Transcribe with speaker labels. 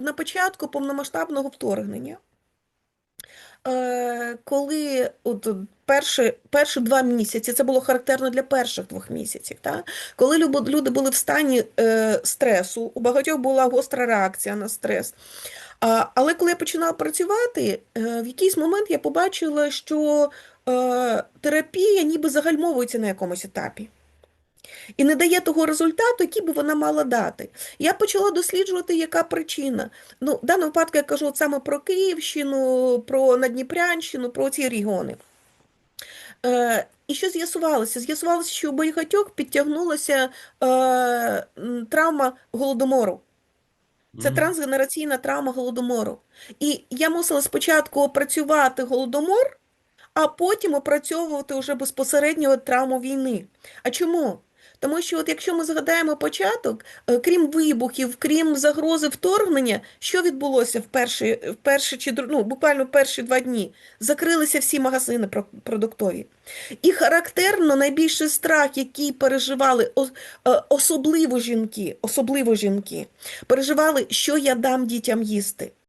Speaker 1: на початку повномасштабного вторгнення, е, коли от перші, перші два місяці, це було характерно для перших двох місяців, та? коли люди були в стані е, стресу, у багатьох була гостра реакція на стрес. Але коли я починала працювати, е, в якийсь момент я побачила, що терапія ніби загальмовується на якомусь етапі. І не дає того результату, який би вона мала дати. Я почала досліджувати, яка причина. Ну, в даному випадку я кажу от саме про Київщину, про Надніпрянщину, про ці регіони. Е, і що з'ясувалося? З'ясувалося, що у багатьох підтягнулася е, травма голодомору. Це трансгенераційна травма голодомору. І я мусила спочатку опрацювати голодомор, а потім опрацьовувати вже безпосередньо травму війни. А чому? Тому що, от якщо ми згадаємо початок, е, крім вибухів, крім загрози вторгнення, що відбулося в перші, в перші чи ну, буквально перші два дні? Закрилися всі магазини про- продуктові. І характерно найбільший страх, який переживали е, особливо жінки, особливо жінки, переживали, що я дам дітям їсти.